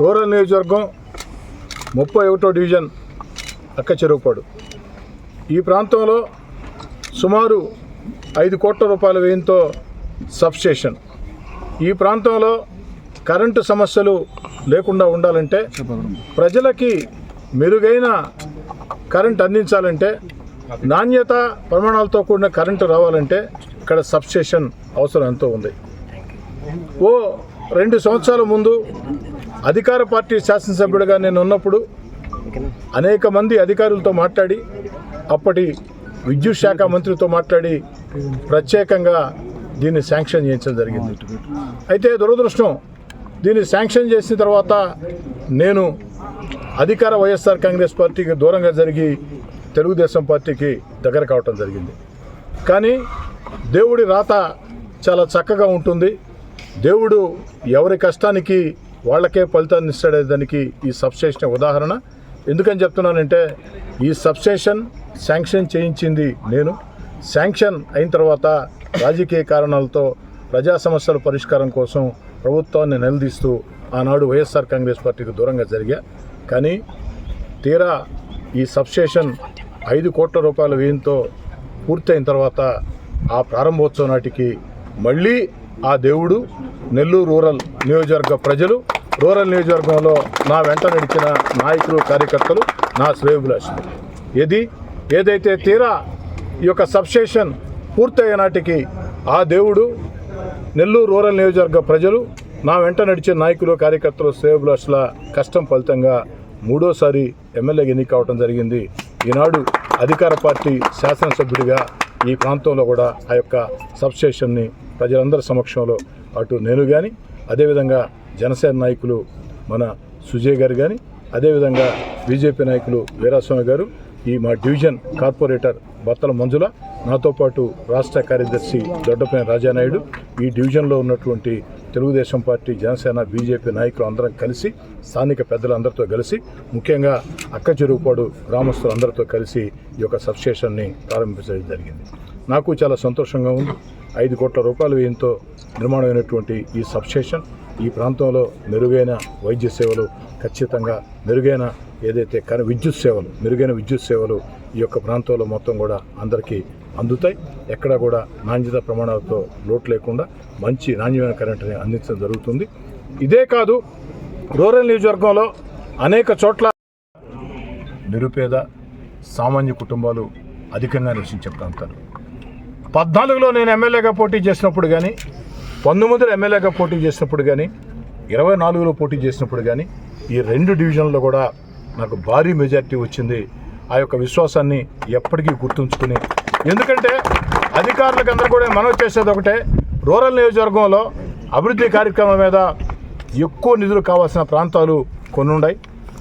Rural నియోజకవర్గం ముప్పై ఒకటో డివిజన్ అక్క చెరువుపాడు. ఈ ప్రాంతంలో సుమారు ఐదు కోట్ల రూపాయల వ్యయంతో సబ్స్టేషన్. ఈ ప్రాంతంలో కరెంటు సమస్యలు లేకుండా ఉండాలంటే ప్రజలకి మెరుగైన కరెంట్ అందించాలంటే నాణ్యత ప్రమాణాలతో కూడిన కరెంటు రావాలంటే ఇక్కడ సబ్స్టేషన్ అవసరం ఎంతో ఉంది. ఓ రెండు సంవత్సరాల ముందు అధికార పార్టీ శాసనసభ్యుడిగా నేను ఉన్నప్పుడు అనేక మంది అధికారులతో మాట్లాడి అప్పటి విద్యుత్ శాఖ మంత్రితో మాట్లాడి ప్రత్యేకంగా దీన్ని శాంక్షన్ చేయించడం జరిగింది. అయితే దురదృష్టం దీన్ని శాంక్షన్ చేసిన తర్వాత నేను అధికార వైఎస్ఆర్ కాంగ్రెస్ పార్టీకి దూరంగా జరిగి తెలుగుదేశం పార్టీకి దగ్గర కావటం జరిగింది. కానీ దేవుడి రాత చాలా చక్కగా ఉంటుంది. దేవుడు ఎవరి కష్టానికి వాళ్ళకే ఫలితాన్ని ఇస్తాడే దానికి ఈ సబ్స్టేషన్ ఉదాహరణ. ఎందుకని చెప్తున్నానంటే ఈ సబ్స్టేషన్ శాంక్షన్ చేయించింది నేను. శాంక్షన్ అయిన తర్వాత రాజకీయ కారణాలతో ప్రజా సమస్యల పరిష్కారం కోసం ప్రభుత్వాన్ని నిలదీస్తూ ఆనాడు వైఎస్ఆర్ కాంగ్రెస్ పార్టీకి దూరంగా జరిగా. కానీ తీరా ఈ సబ్స్టేషన్ ఐదు కోట్ల రూపాయల వ్యయంతో పూర్తయిన తర్వాత ఆ ప్రారంభోత్సవం నాటికి మళ్ళీ ఆ దేవుడు నెల్లూరు రూరల్ నియోజకవర్గ ప్రజలు రూరల్ నియోజకవర్గంలో నా వెంట నడిచిన నాయకులు కార్యకర్తలు నా శ్రేయభిలాషులు. ఇది ఏదైతే తీరా ఈ యొక్క సబ్స్టేషన్ పూర్తయ్యే నాటికి ఆ దేవుడు నెల్లూరు రూరల్ నియోజకవర్గ ప్రజలు నా వెంట నడిచే నాయకులు కార్యకర్తలు శ్రేయభిలాషుల కష్టం ఫలితంగా మూడోసారి ఎమ్మెల్యేగా ఎన్నిక అవడం జరిగింది. ఈనాడు అధికార పార్టీ శాసనసభ్యుడిగా ఈ ప్రాంతంలో కూడా ఆ యొక్క సబ్స్టేషన్ని ప్రజలందరి సమక్షంలో అటు నేను కానీ అదేవిధంగా జనసేన నాయకులు మన సుజయ్ గారు కానీ అదేవిధంగా బీజేపీ నాయకులు వీరాస్వామి గారు ఈ మా డివిజన్ కార్పొరేటర్ బత్తల మంజుల నాతో పాటు రాష్ట్ర కార్యదర్శి దొడ్డపైన రాజానాయుడు ఈ డివిజన్లో ఉన్నటువంటి తెలుగుదేశం పార్టీ జనసేన బీజేపీ నాయకులు అందరం కలిసి స్థానిక పెద్దలందరితో కలిసి ముఖ్యంగా అక్క చెరువుపాడు గ్రామస్తులందరితో కలిసి ఈ యొక్క సబ్స్టేషన్ని ప్రారంభించడం జరిగింది. నాకు చాలా సంతోషంగా ఉంది. ఐదు కోట్ల రూపాయల వ్యయంతో నిర్మాణమైనటువంటి ఈ సబ్స్టేషన్ ఈ ప్రాంతంలో మెరుగైన వైద్య సేవలు ఖచ్చితంగా మెరుగైన ఏదైతే కర విద్యుత్ సేవలు మెరుగైన విద్యుత్ సేవలు ఈ యొక్క ప్రాంతంలో మొత్తం కూడా అందరికీ అందుతాయి. ఎక్కడ కూడా నాణ్యత ప్రమాణాలతో లోటు లేకుండా మంచి నాణ్యమైన కరెంటుని అందించడం జరుగుతుంది. ఇదే కాదు రూరల్ నియోజకవర్గంలో అనేక చోట్ల నిరుపేద సామాన్య కుటుంబాలు అధికంగా నివసించే ప్రాంతాలు. పద్నాలుగులో నేను ఎమ్మెల్యేగా పోటీ చేసినప్పుడు కానీ పంతొమ్మిదిలో ఎమ్మెల్యేగా పోటీ చేసినప్పుడు కానీ ఇరవై నాలుగులో పోటీ చేసినప్పుడు కానీ ఈ రెండు డివిజన్లో కూడా నాకు భారీ మెజార్టీ వచ్చింది. ఆ యొక్క విశ్వాసాన్ని ఎప్పటికీ గుర్తుంచుకుని. ఎందుకంటే అధికారులకు అందరూ కూడా మనవి చేసేది ఒకటే రూరల్ నియోజకవర్గంలో అభివృద్ధి కార్యక్రమం మీద ఎక్కువ నిధులు కావాల్సిన ప్రాంతాలు కొన్ని ఉన్నాయి.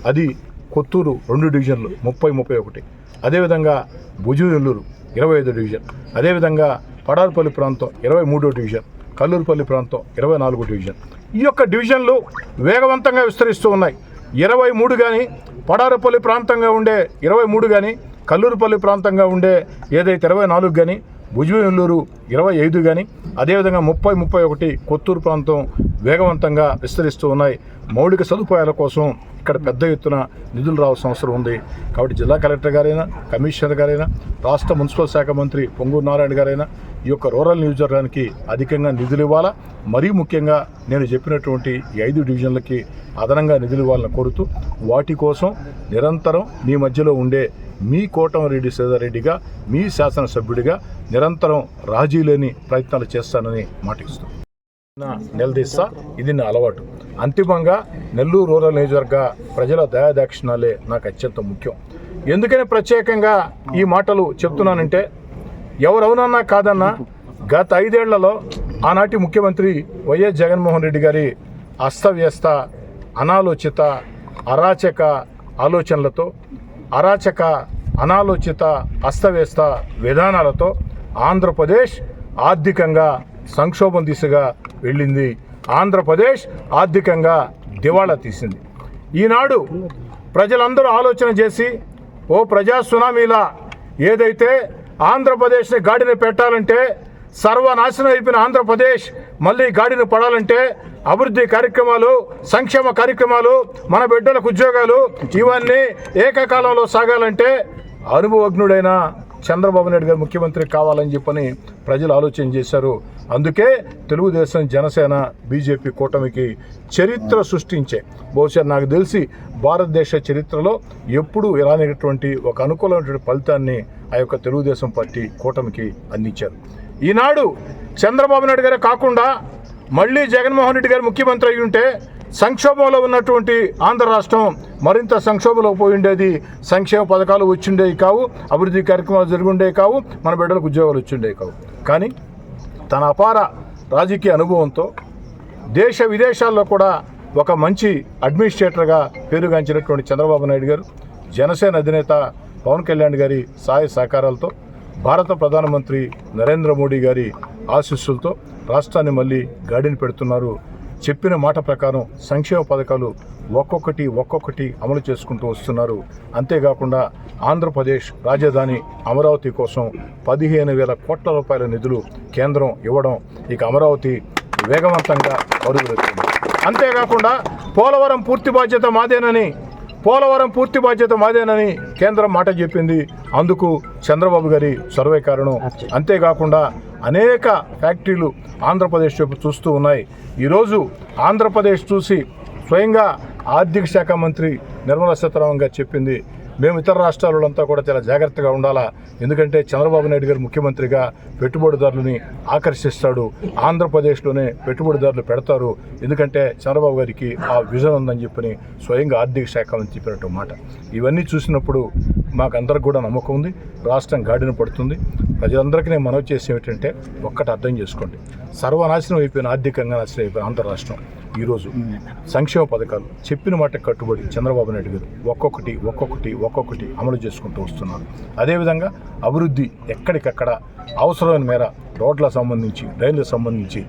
అది కొత్తూరు రెండు డివిజన్లు ముప్పై ముప్పై ఒకటి. అదేవిధంగా భుజనెల్లూరు ఇరవై ఐదు డివిజన్. అదేవిధంగా పడారుపల్లి ప్రాంతం ఇరవై మూడో డివిజన్. కల్లూరుపల్లి ప్రాంతం ఇరవై నాలుగో డివిజన్. ఈ యొక్క డివిజన్లు వేగవంతంగా విస్తరిస్తూ ఉన్నాయి. ఇరవై మూడు కానీ పడారపల్లి ప్రాంతంగా ఉండే ఇరవై మూడు కానీ కల్లూరుపల్లి ప్రాంతంగా ఉండే ఏదైతే ఇరవై నాలుగు కానీ భుజనెల్లూరు ఇరవై ఐదు కానీ అదేవిధంగా ముప్పై ముప్పై ఒకటి కొత్తూరు ప్రాంతం వేగవంతంగా విస్తరిస్తూ ఉన్నాయి. మౌలిక సదుపాయాల కోసం ఇక్కడ పెద్ద ఎత్తున నిధులు రావాల్సిన అవసరం ఉంది. కాబట్టి జిల్లా కలెక్టర్ గారైనా కమిషనర్ గారైనా రాష్ట్ర మున్సిపల్ శాఖ మంత్రి పొంగూరు నారాయణ గారైనా ఈ యొక్క రూరల్ నియోజకవర్గానికి అధికంగా నిధులు ఇవ్వాలా? మరీ ముఖ్యంగా నేను చెప్పినటువంటి ఈ ఐదు డివిజన్లకి అదనంగా నిధులు ఇవ్వాలని కోరుతూ వాటి కోసం నిరంతరం మీ మధ్యలో ఉండే మీ కోటం రెడ్డి సీతారెడ్డిగా మీ శాసనసభ్యుడిగా నిరంతరం రాజీ లేని ప్రయత్నాలు చేస్తానని మాటిస్తున్నాను నిలదీస్తా ఇది నా అలవాటు. అంతిమంగా నెల్లూరు రూరల్ నియోజకవర్గ ప్రజల దయాదాక్షిణాలే నాకు అత్యంత ముఖ్యం. ఎందుకని ప్రత్యేకంగా ఈ మాటలు చెప్తున్నానంటే ఎవరవునన్నా కాదన్నా గత ఐదేళ్ళలో ఆనాటి ముఖ్యమంత్రి వైఎస్ జగన్మోహన్ రెడ్డి గారి అస్తవ్యస్త అనాలోచిత అరాచక ఆలోచనలతో అరాచక అనాలోచిత అస్తవ్యస్త విధానాలతో ఆంధ్రప్రదేశ్ ఆర్థికంగా సంక్షోభం దిశగా వెళ్ళింది. ఆంధ్రప్రదేశ్ ఆర్థికంగా దివాళా తీసింది. ఈనాడు ప్రజలందరూ ఆలోచన చేసి ఓ ప్రజా సునామీలా ఏదైతే ఆంధ్రప్రదేశ్ని గాడిన పెట్టాలంటే సర్వనాశనం అయిపోయిన ఆంధ్రప్రదేశ్ మళ్ళీ గాడిన పడాలంటే అభివృద్ధి కార్యక్రమాలు సంక్షేమ కార్యక్రమాలు మన బిడ్డలకు ఉద్యోగాలు ఇవన్నీ ఏకకాలంలో సాగాలంటే అనుభవజ్ఞుడైన చంద్రబాబు నాయుడు గారు ముఖ్యమంత్రి కావాలని చెప్పని ప్రజలు ఆలోచన చేశారు. అందుకే తెలుగుదేశం జనసేన బీజేపీ కూటమికి చరిత్ర సృష్టించే. బహుశా నాకు తెలిసి భారతదేశ చరిత్రలో ఎప్పుడూ ఇలానేటువంటి ఒక అనుకూలమైనటువంటి ఫలితాన్ని ఆ యొక్క తెలుగుదేశం పార్టీ కూటమికి అందించారు. ఈనాడు చంద్రబాబు నాయుడు గారే కాకుండా మళ్ళీ జగన్మోహన్ రెడ్డి గారు ముఖ్యమంత్రి అయి ఉంటే సంక్షోభంలో ఉన్నటువంటి ఆంధ్ర రాష్ట్రం మరింత సంక్షోభంలో పోయి ఉండేది. సంక్షేమ పథకాలు వచ్చిండేవి కావు. అభివృద్ధి కార్యక్రమాలు జరిగిండేవి కావు. మన బిడ్డలకు ఉద్యోగాలు వచ్చిండేవి కావు. కానీ తన అపార రాజకీయ అనుభవంతో దేశ విదేశాల్లో కూడా ఒక మంచి అడ్మినిస్ట్రేటర్గా పేరుగాంచినటువంటి చంద్రబాబు నాయుడు గారు జనసేన అధినేత పవన్ కళ్యాణ్ గారి సహాయ సహకారాలతో భారత ప్రధానమంత్రి నరేంద్ర మోడీ గారి ఆశీస్సులతో రాష్ట్రాన్ని మళ్ళీ గాడిని పెడుతున్నారు చెప్పిన మాట ప్రకారం సంక్షేమ పథకాలు ఒక్కొక్కటి ఒక్కొక్కటి అమలు చేసుకుంటూ వస్తున్నారు. అంతేకాకుండా ఆంధ్రప్రదేశ్ రాజధాని అమరావతి కోసం పదిహేను వేల కోట్ల రూపాయల నిధులు కేంద్రం ఇవ్వడం ఇక అమరావతి వేగవంతంగా పరుగులెత్తుంది అంతేకాకుండా పోలవరం పూర్తి బాధ్యత మాదేనని పోలవరం పూర్తి బాధ్యత మాదేనని కేంద్రం మాట చెప్పింది. అందుకు చంద్రబాబు గారి సర్వే కారణం. అంతేకాకుండా అనేక ఫ్యాక్టరీలు ఆంధ్రప్రదేశ్ వైపు చూస్తూ ఉన్నాయి. ఈరోజు ఆంధ్రప్రదేశ్ చూసి స్వయంగా ఆర్థిక శాఖ మంత్రి నిర్మలా సీతారామన్ గారు చెప్పింది మేము ఇతర రాష్ట్రాలంతా కూడా చాలా జాగ్రత్తగా ఉండాలా. ఎందుకంటే చంద్రబాబు నాయుడు గారు ముఖ్యమంత్రిగా పెట్టుబడిదారులని ఆకర్షిస్తాడు. ఆంధ్రప్రదేశ్లోనే పెట్టుబడిదారులు పెడతారు. ఎందుకంటే చంద్రబాబు గారికి ఆ విజన్ ఉందని చెప్పని స్వయంగా ఆర్థిక శాఖ అని చెప్పినట్టు మాట. ఇవన్నీ చూసినప్పుడు మాకందరికి కూడా నమ్మకం ఉంది. రాష్ట్రం గాడిన పడుతుంది. ప్రజలందరికీ నేను మనవి చేసి ఏమిటంటే ఒక్కటి అర్థం చేసుకోండి. సర్వనాశనం అయిపోయిన ఆర్థికంగా నాశనం అయిపోయిన ఆంధ్ర రాష్ట్రం ఈరోజు సంక్షేమ పథకాలు చెప్పిన మాట కట్టుబడి చంద్రబాబు నాయుడు గారు ఒక్కొక్కటి ఒక్కొక్కటి ఒక్కొక్కటి అమలు చేసుకుంటూ వస్తున్నారు. అదేవిధంగా అభివృద్ధి ఎక్కడికక్కడ అవసరమైన మేర రోడ్లకు సంబంధించి రైళ్ళకు సంబంధించి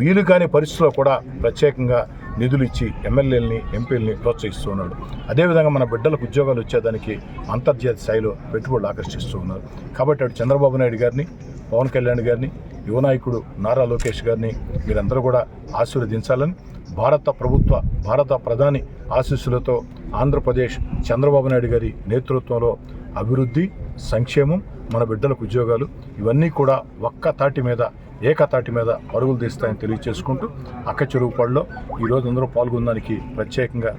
వీలు కాని పరిస్థితుల్లో కూడా ప్రత్యేకంగా నిధులు ఇచ్చి ఎమ్మెల్యేలని ఎంపీలని ప్రోత్సహిస్తూ ఉన్నాడు అదేవిధంగా మన బిడ్డలకు ఉద్యోగాలు వచ్చేదానికి అంతర్జాతీయ స్థాయిలో పెట్టుబడులు ఆకర్షిస్తూ ఉన్నారు. కాబట్టి అటు చంద్రబాబు నాయుడు గారిని పవన్ కళ్యాణ్ గారిని యువ నాయకుడు నారా లోకేష్ గారిని మీరందరూ కూడా ఆశీర్వదించాలని భారత ప్రభుత్వ భారత ప్రధాని ఆశీస్సులతో ఆంధ్రప్రదేశ్ చంద్రబాబు నాయుడు గారి నేతృత్వంలో అభివృద్ధి సంక్షేమం మన బిడ్డలకు ఉద్యోగాలు ఇవన్నీ కూడా ఒక్క తాటి మీద ఏకతాటి మీద పరుగులు తీస్తాయని తెలియజేసుకుంటూ అక్క చెరువుపాడులో ఈరోజు అందరూ పాల్గొనడానికి ప్రత్యేకంగా